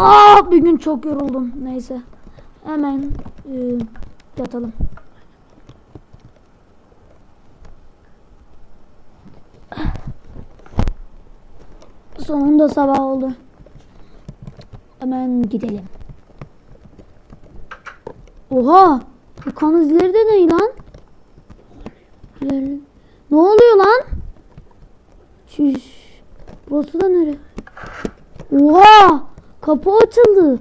Aa bir gün çok yoruldum. Neyse. Hemen e, yatalım. Sonunda sabah oldu. Hemen gidelim. Oha! Bu kan izleri de ne lan? Ne oluyor lan? Şiş. Burası da nere? Oha! Kapı açıldı.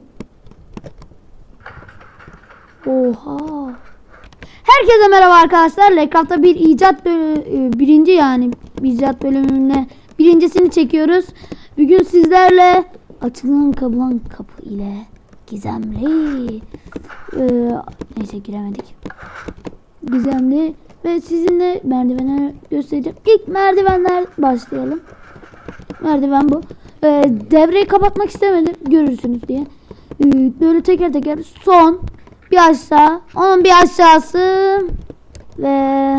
Oha! Herkese merhaba arkadaşlar. Lekapta bir icat bölü- e, birinci yani icat bölümüne birincisini çekiyoruz. Bugün sizlerle açılan kabulan kapı ile gizemli e, neyse giremedik. Gizemli ve sizinle merdivenler göstereceğim. İlk merdivenler başlayalım. Merdiven bu. E, devreyi kapatmak istemedim görürsünüz diye. E, böyle teker teker son bir aşağı onun bir aşağısı ve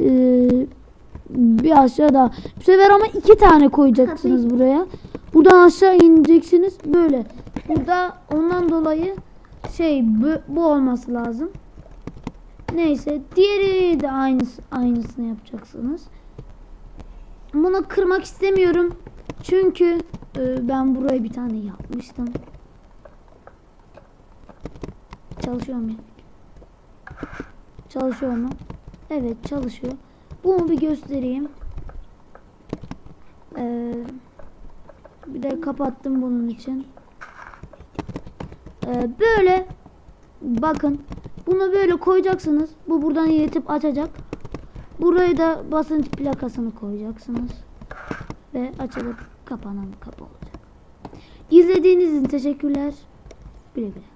e, bir aşağı daha. Bu sefer ama iki tane koyacaksınız buraya. Buradan aşağı ineceksiniz böyle. Burada ondan dolayı şey bu, bu olması lazım. Neyse diğeri de aynısı aynısını yapacaksınız. Bunu kırmak istemiyorum. Çünkü e, ben buraya bir tane yapmıştım. Çalışıyor mu? Çalışıyor mu? Evet çalışıyor. Bunu bir göstereyim. Ee, bir de kapattım bunun için. Ee, böyle bakın bunu böyle koyacaksınız. Bu buradan iletip açacak. Buraya da basınç plakasını koyacaksınız. Ve açılıp kapanan kapı olacak. İzlediğiniz için teşekkürler. Güle güle.